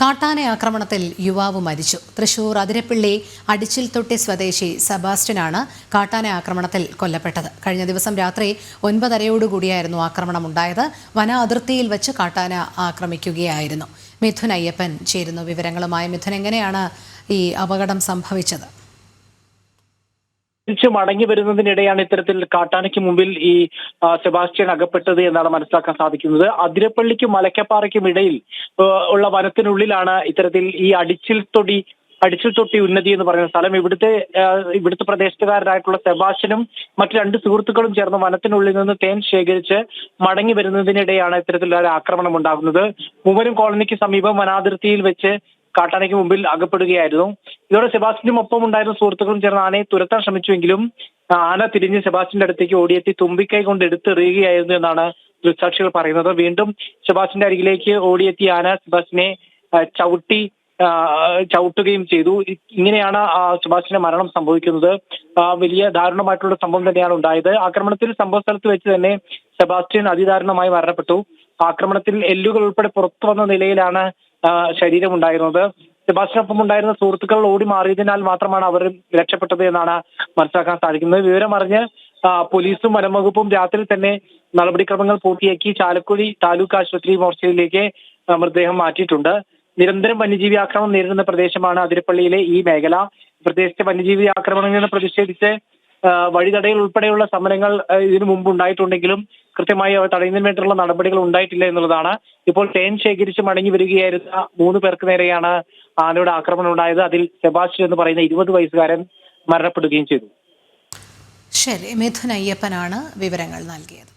കാട്ടാന ആക്രമണത്തിൽ യുവാവ് മരിച്ചു. തൃശൂർ അതിരപ്പിള്ളി അടിച്ചിൽ തൊട്ടി സ്വദേശി സെബാസ്റ്റ്യനാണ് കാട്ടാന ആക്രമണത്തിൽ കൊല്ലപ്പെട്ടത്. കഴിഞ്ഞ ദിവസം രാത്രി ഒൻപതരയോടുകൂടിയായിരുന്നു ആക്രമണം ഉണ്ടായത് വന അതിർത്തിയിൽ വെച്ച് കാട്ടാന ആക്രമിക്കുകയായിരുന്നു. മിഥുൻ അയ്യപ്പൻ ചേരുന്നു വിവരങ്ങളുമായി. മിഥുൻ എങ്ങനെയാണ് ഈ അപകടം സംഭവിച്ചത്? തിരിച്ച് മടങ്ങി വരുന്നതിനിടെയാണ് ഇത്തരത്തിൽ കാട്ടാനയ്ക്ക് മുമ്പിൽ ഈ സെബാസ്റ്റ്യൻ അകപ്പെട്ടത് എന്നാണ് മനസ്സിലാക്കാൻ സാധിക്കുന്നത്. അതിരപ്പള്ളിക്കും മലക്കപ്പാറയ്ക്കും ഇടയിൽ ഉള്ള വനത്തിനുള്ളിലാണ് ഇത്തരത്തിൽ ഈ അടിച്ചിൽ തൊടി അടിച്ചിൽ തൊട്ടി ഉന്നതി എന്ന് പറയുന്ന സ്ഥലം. ഇവിടുത്തെ ഇവിടുത്തെ പ്രദേശത്തുകാരനായിട്ടുള്ള സെബാസ്റ്റ്യനും മറ്റു രണ്ട് സുഹൃത്തുക്കളും ചേർന്ന് വനത്തിനുള്ളിൽ നിന്ന് തേൻ ശേഖരിച്ച് മടങ്ങി വരുന്നതിനിടെയാണ് ഇത്തരത്തിലുള്ള ആക്രമണം ഉണ്ടാകുന്നത്. മൂവരും കോളനിക്ക് സമീപം വനാതിർത്തിയിൽ വെച്ച് കാട്ടാനയ്ക്ക് മുമ്പിൽ അകപ്പെടുകയായിരുന്നു. ഇതോടെ സെബാസ്റ്റിനും ഒപ്പം ഉണ്ടായിരുന്ന സുഹൃത്തുക്കളും ചേർന്ന് ആനയെ തുരത്താൻ ശ്രമിച്ചുവെങ്കിലും ആന തിരിഞ്ഞ് സെബാസ്റ്റിന്റെ അടുത്തേക്ക് ഓടിയെത്തി തുമ്പിക്കൈ കൊണ്ട് എടുത്തെറിയുകയായിരുന്നു എന്നാണ് ദൃക്സാക്ഷികൾ പറയുന്നത്. വീണ്ടും സെബാസ്റ്റിന്റെ അരികിലേക്ക് ഓടിയെത്തിയ ആന സെബാസ്റ്റിനെ ചവിട്ടി ചവിട്ടുകയും ചെയ്തു. ഇങ്ങനെയാണ് സുഭാഷിന്റെ മരണം സംഭവിക്കുന്നത്. വലിയ ദാരുണമായിട്ടുള്ള സംഭവം തന്നെയാണ് ഉണ്ടായത്. ആക്രമണത്തിൽ സംഭവ സ്ഥലത്ത് വെച്ച് തന്നെ സെബാസ്റ്റ്യൻ അതിദാരുണമായി മരണപ്പെട്ടു. ആക്രമണത്തിൽ എല്ലുകൾ ഉൾപ്പെടെ പുറത്തു വന്ന നിലയിലാണ് ശരീരമുണ്ടായിരുന്നത്. സെബാസ്റ്റിനൊപ്പം ഉണ്ടായിരുന്ന സുഹൃത്തുക്കൾ ഓടി മാറിയതിനാൽ മാത്രമാണ് അവർ രക്ഷപ്പെട്ടത് എന്നാണ് മനസ്സിലാക്കാൻ സാധിക്കുന്നത്. വിവരമറിഞ്ഞ് പോലീസും വനംവകുപ്പും രാത്രി തന്നെ നടപടിക്രമങ്ങൾ പൂർത്തിയാക്കി ചാലക്കുടി താലൂക്ക് ആശുപത്രി മോർച്ചയിലേക്ക് മൃതദേഹം മാറ്റിയിട്ടുണ്ട്. നിരന്തരം വന്യജീവി ആക്രമണം നേരിടുന്ന പ്രദേശമാണ് അതിരപ്പള്ളിയിലെ ഈ മേഖല. പ്രദേശത്തെ വന്യജീവി ആക്രമണങ്ങളിൽ പ്രതിഷേധിച്ച് വഴിതടയൽ ഉൾപ്പെടെയുള്ള സമരങ്ങൾ ഇതിനു മുമ്പ് ഉണ്ടായിട്ടുണ്ടെങ്കിലും കൃത്യമായി അവ തടയുന്നതിന് വേണ്ടിയിട്ടുള്ള നടപടികൾ ഉണ്ടായിട്ടില്ല എന്നുള്ളതാണ്. ഇപ്പോൾ തേൻ ശേഖരിച്ച് മടങ്ങി വരികയായിരുന്ന മൂന്ന് പേർക്ക് നേരെയാണ് ആനയുടെ ആക്രമണം ഉണ്ടായത്. അതിൽ സെബാസ്റ്റ്യൻ എന്ന് പറയുന്ന ഇരുപത് വയസ്സുകാരൻ മരണപ്പെടുകയും ചെയ്തു. ശരി മിഥുൻ അയ്യപ്പനാണ് വിവരങ്ങൾ നൽകിയത്.